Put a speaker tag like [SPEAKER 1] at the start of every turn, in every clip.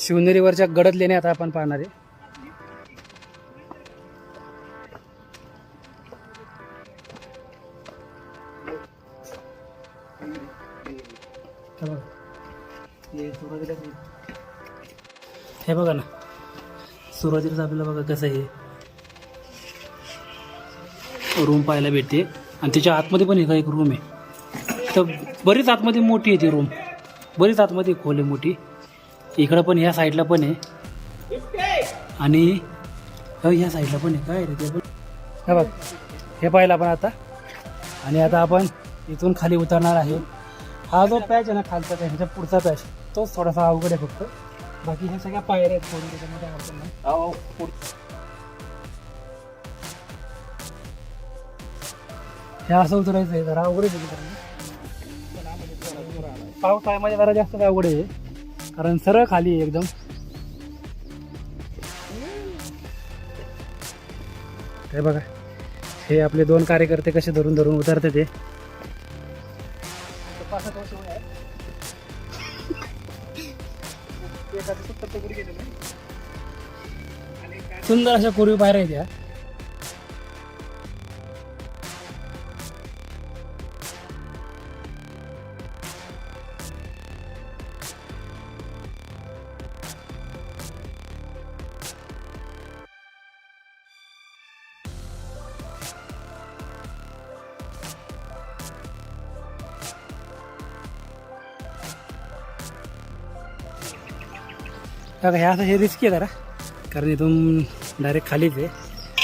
[SPEAKER 1] शिवनेरीवरच्या गडद लेणे आता आपण पाहणार आहे. हे बघा. ना. सुरुवातीला आपल्याला बघा कसं आहे. रूम पाहायला भेटते. आणि त्याच्या आतमध्ये पण एक रूम आहे. तर बरीच आतमध्ये मोठी आहे ती रूम बरीच आतमध्ये खोल आहे मोठी. इकडं पण ह्या साईडला पण आहे. आणि हो, ह्या साईडला पण आहे. काय रे ते पण? हे बघ हे पाहिलं आपण आता. आणि आता आपण इथून खाली उतरणार आहे. हा जो पॅच आहे ना खालचा पॅच ह्याच्या पुढचा पॅच तोच थोडासा अवघड आहे फक्त. बाकी ह्या सगळ्या पायऱ्या आहेत सोडून त्याच्यामध्ये अडचण नाही. हे असं उतरायचं आहे जरा अवघड आहे मित्रांनो. पावसाळ्यामध्ये जरा जास्त अवघड आहे. कारण सरळ खाली एकदम. हे बघा हे आपले दोन कार्यकर्ते कसे धरून धरून उतरते ते. सुंदर अशा कोरीव पायऱ्या आहेत या. बघा हे असं हे रिस्की आहे जरा. कारण इथून डायरेक्ट खालीच आहे.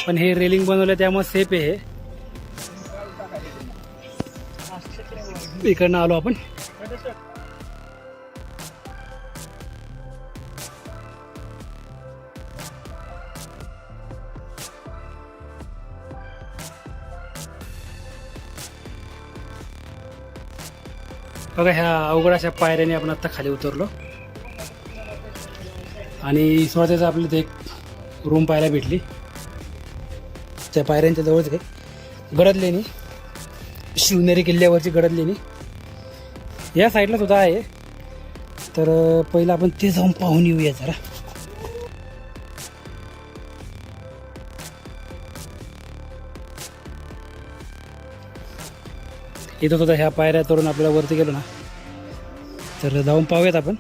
[SPEAKER 1] पण हे रेलिंग बनवलं त्यामुळे सेफ आहे हे. इकडनं आलो आपण. बघा ह्या अवघड अशा पायऱ्याने आपण आता खाली उतरलो. आणि सुरुवातीचं आपल्याला ते एक रूम पाहायला भेटली. त्या पायऱ्यांच्या जवळच आहे. गडद लेणी शिवनेरी किल्ल्यावरची गडद लेणी या साईडला सुद्धा आहे. तर पहिलं आपण ते जाऊन पाहून येऊया जरा. इथं सुद्धा ह्या पायऱ्या तोडून आपल्याला वरती गेलो ना. तर जाऊन पाहूयात आपण.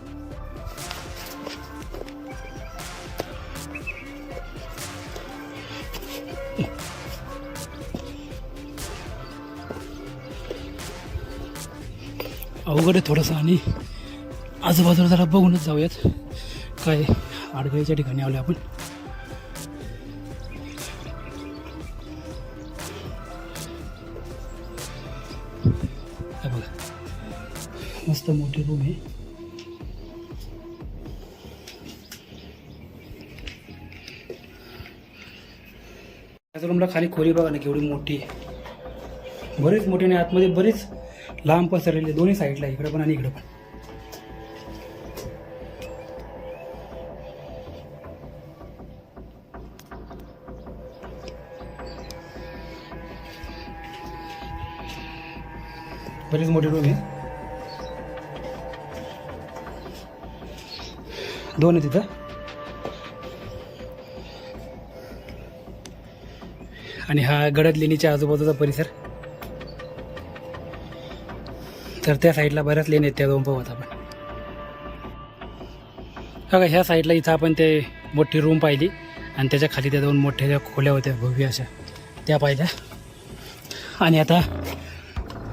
[SPEAKER 1] अवघड थोडंसं आणि आजूबाजूला जरा बघूनच जाऊयात. काय आडगळीच्या ठिकाणी आलो आपण. बघा. मस्त मोठी रूम आहे. रूमला खाली खोली बघा ना केवढी मोठी. आहे बरीच मोठी आणि आतमध्ये बरीच लांब पसरलेले दोन्ही साईडला इकडं पण आणि इकडं पण. बरीच मोठी रूम आहे दोन आहे तिथं. आणि हा गडद लेणीच्या आजूबाजूचा परिसर. तर त्या साईडला बऱ्याच लेन आहेत त्या दोन पाहत आपण. बघा ह्या साईडला इथं आपण ते मोठी रूम पाहिली आणि त्याच्याखाली त्या दोन मोठ्या ज्या खोल्या होत्या भव्य अशा त्या पाहिल्या. आणि आता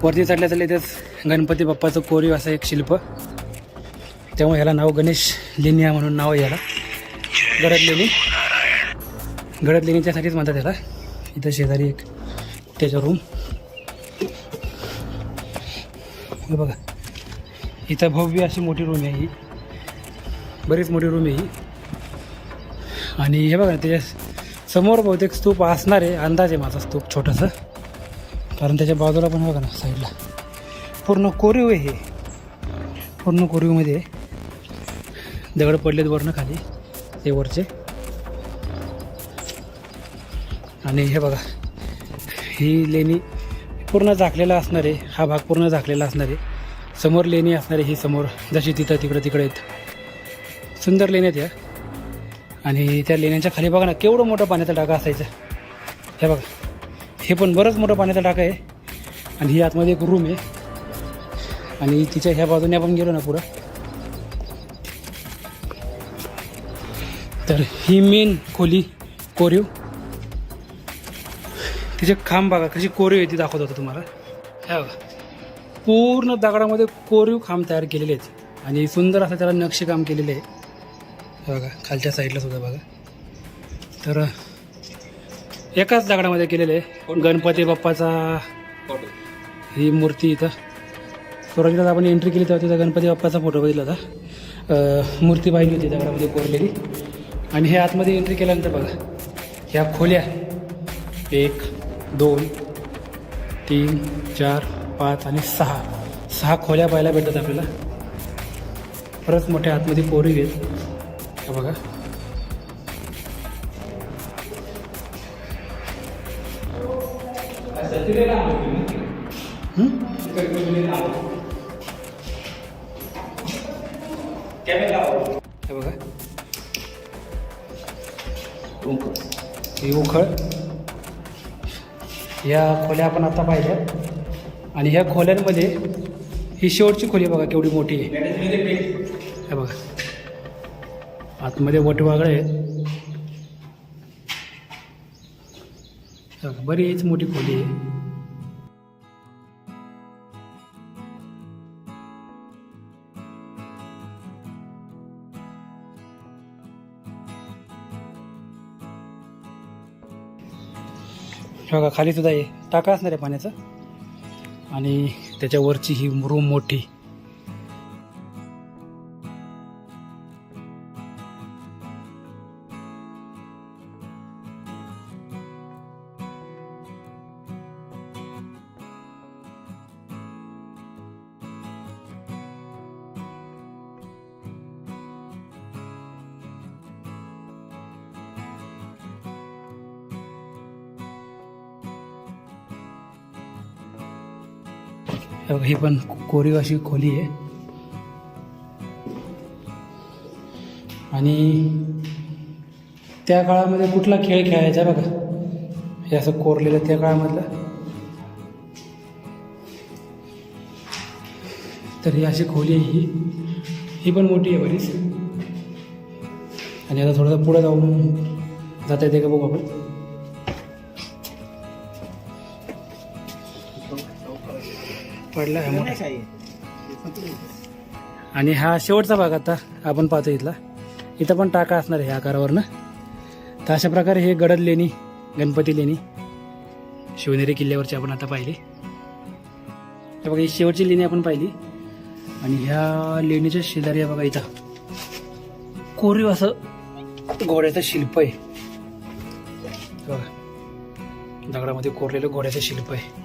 [SPEAKER 1] वरती चढल्या चढल्या त्याच गणपती बाप्पाचं कोरीव असं एक शिल्प. त्यामुळे ह्याला नाव गणेश लेनिया म्हणून नाव आहे ह्याला. गडद लेणी. गडद लेणीच्यासाठीच म्हणतात त्याला इथं शेजारी एक त्याचा रूम हे बघा. इथं भव्य अशी मोठी रूम आहे ही. बरीच मोठी रूम आहे ही. आणि हे बघा त्याच्यासमोर बहुतेक स्तूप असणार आहे. अंदाज आहे माझा स्तूप छोटंसं. कारण त्याच्या बाजूला पण बघा ना साईडला पूर्ण कोरीव आहे हे. पूर्ण कोरीवमध्ये दगड पडलेत वरनं खाली ते वरचे. आणि हे बघा ही लेणी पूर्ण झाकलेला असणार आहे. हा भाग पूर्ण झाकलेला असणार आहे. समोर लेणी असणार आहे ही समोर. जशी तिथं तिकडं तिकडे आहेत. सुंदर लेण्या या. आणि त्या लेण्याच्या खाली बघा ना केवढं मोठं पाण्याचा टाका असायचा. हे बघा. हे पण बरंच मोठं पाण्याचा टाका आहे. आणि ही आतमध्ये एक रूम आहे. आणि तिच्या ह्या बाजूने आपण गेलो ना पुढं. तर ही मेन खोली कोरीव. तिचे खांब बघा कशी कोरीव आहे ती दाखवत होतो तुम्हाला. हे बघा. पूर्ण दगडामध्ये कोरीव खांब तयार केलेले आहेत. आणि सुंदर असं त्याला नक्षीकाम केलेले आहे. बघा खालच्या साईडला सुद्धा बघा. तर एकाच दगडामध्ये केलेलं आहे. गणपती बाप्पाचा ही मूर्ती इथं. सुरुवातीला आपण एंट्री केली तेव्हा तिथं गणपती बाप्पाचा फोटो बघितला होता. मूर्ती पाहिली होती दगडामध्ये कोरलेली. आणि हे आतमध्ये एंट्री केल्यानंतर बघा ह्या खोल्या एक दोन तीन चार पाच आणि सहा. सहा खोल्या पाहायला भेटतात आपल्याला. परत मोठ्या आतमध्ये आहेत हे बघा. हं? हे बघा. ही उखळ. या खोल्या आपण आता पाहिल्या. आणि ह्या खोल्यांमध्ये ही शेवटची खोली बघा केवढी मोठी आहे. हे बघा. आतमध्ये वटवागळे आहेत. बरीच मोठी खोली आहे. बघा खाली सुद्धा आहे टाका असणार आहे पाण्याचं. आणि त्याच्यावरची ही रूम मोठी. हे ही पण कोरीव अशी खोली आहे. आणि त्या काळामध्ये कुठला खेळ खेळायचा बघा. हे असं कोरलेलं त्या काळामधलं. तर ही अशी खोली आहे ही. ही पण मोठी आहे बरीच. आणि आता थोडंसं पुढं जाऊन जाता येते का बघू आपण. पडला आहे आणि हा शेवटचा भाग आता आपण पाहतो इथला. इथं पण टाका असणार आहे ह्या आकारावरनं. तर अशा प्रकारे हे गडद लेणी गणपती लेणी शिवनेरी किल्ल्यावरची आपण आता पाहिली. हे बघा ही शेवटची लेणी आपण पाहिली. आणि ह्या लेणीच्या शेजारी आहे बघा इथं. कोरीव असं घोड्याचं शिल्प आहे. बघा. दगडामध्ये कोरलेलं घोड्याचं शिल्प आहे.